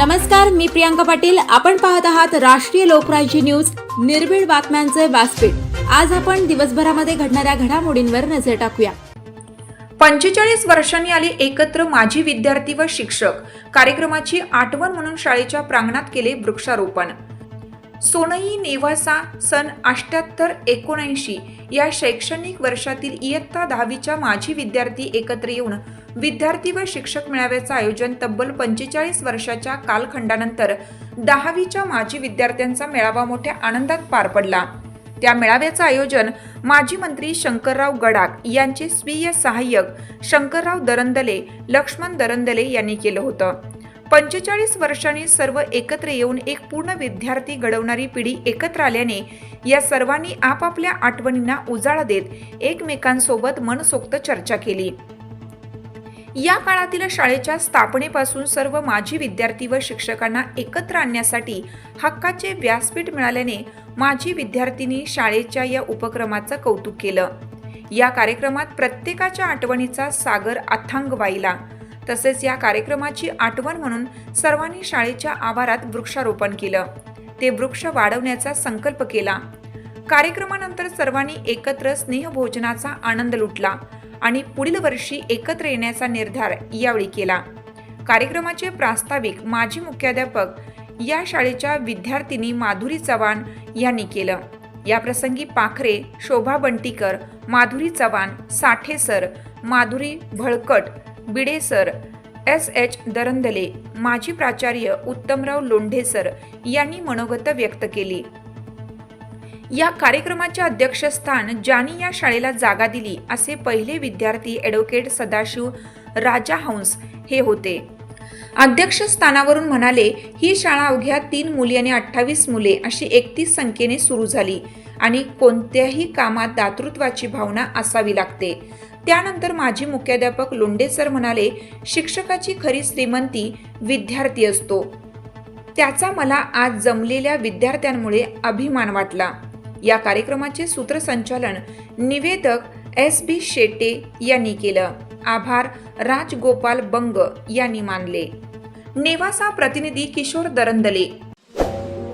नमस्कार मी प्रियांका पाटील. आपण पाहत आहात राष्ट्रीय लोकराज्य न्यूज. निर्भीड बातम्यांचे व्यासपीठ. आज आपण दिवसभरामध्ये घडणाऱ्या घडामोडींवर नजर टाकूया. पंचेचाळीस वर्षांनी आले एकत्र माजी विद्यार्थी व शिक्षक. कार्यक्रमाची आठवण म्हणून शाळेच्या प्रांगणात केले वृक्षारोपण. सोनई नेवासा सन अष्ट्याहत्तर एकोणऐंशी या शैक्षणिक वर्षातील इयत्ता दहावीच्या माजी विद्यार्थी एकत्र येऊन विद्यार्थी व शिक्षक मेळाव्याचं आयोजन तब्बल पंचेचाळीस वर्षाच्या कालखंडानंतर दहावीच्या माजी विद्यार्थ्यांचा मेळावा मोठ्या आनंदात पार पडला. त्या मेळाव्याचं आयोजन माजी मंत्री शंकरराव गडाख यांचे स्वीय सहाय्यक शंकरराव दरंदले लक्ष्मण दरंदले यांनी केलं होतं. पंचेचाळीस वर्षांनी सर्व एकत्र येऊन एक पूर्ण विद्यार्थी घडवणारी पिढी एकत्र आल्याने या सर्वांनी आपापल्या आठवणींना उजाळा देत एकमेकांसोबत मनसोक्त चर्चा केली. या काळातील शाळेच्या स्थापनेपासून सर्व माजी विद्यार्थी व शिक्षकांना एकत्र आणण्यासाठी हक्काचे व्यासपीठ मिळाल्याने माजी विद्यार्थिनी शाळेच्या या उपक्रमाचं कौतुक केलं. या कार्यक्रमात प्रत्येकाच्या आठवणीचा सागर अथांग वाहिला. तसेच या कार्यक्रमाची आठवण म्हणून सर्वांनी शाळेच्या आवारात वृक्षारोपण केलं. ते वृक्ष वाढवण्याचा संकल्प केला. कार्यक्रमानंतर सर्वांनी एकत्र स्नेहभोजनाचा आनंद लुटला आणि पुढील वर्षी एकत्र येण्याचा निर्धार यावेळी केला. कार्यक्रमाचे प्रास्ताविक माजी मुख्याध्यापक या शाळेच्या विद्यार्थिनी माधुरी चव्हाण यांनी केलं. या प्रसंगी Pakhare Shobha Bantikar Madhuri Chavan Sathe sir Madhuri Bhalkat Bide sir S. H. Darandale माजी प्राचार्य उत्तमराव लोंढे सर यांनी मनोगत व्यक्त केली. या कार्यक्रमाचे अध्यक्षस्थान ज्यांनी या शाळेला जागा दिली असे पहिले विद्यार्थी ॲडव्होकेट सदाशिव राजा हंस हे होते. अध्यक्षस्थानावरून म्हणाले ही शाळा अवघ्या तीन मुली आणि अठ्ठावीस मुले अशी एकतीस संख्येने सुरू झाली आणि कोणत्याही कामात दातृत्वाची भावना असावी लागते. त्यानंतर माजी मुख्याध्यापक लोंडे सर म्हणाले शिक्षकाची खरी श्रीमंती विद्यार्थी असतो. त्याचा मला आज जमलेल्या विद्यार्थ्यांमुळे अभिमान वाटला. या कार्यक्रमाचे सूत्रसंचालन निवेदक एस बी शेटे यांनी केलं. आभार राजगोपाल बंग यांनी मानले. नेवासा प्रतिनिधी किशोर दरंदले.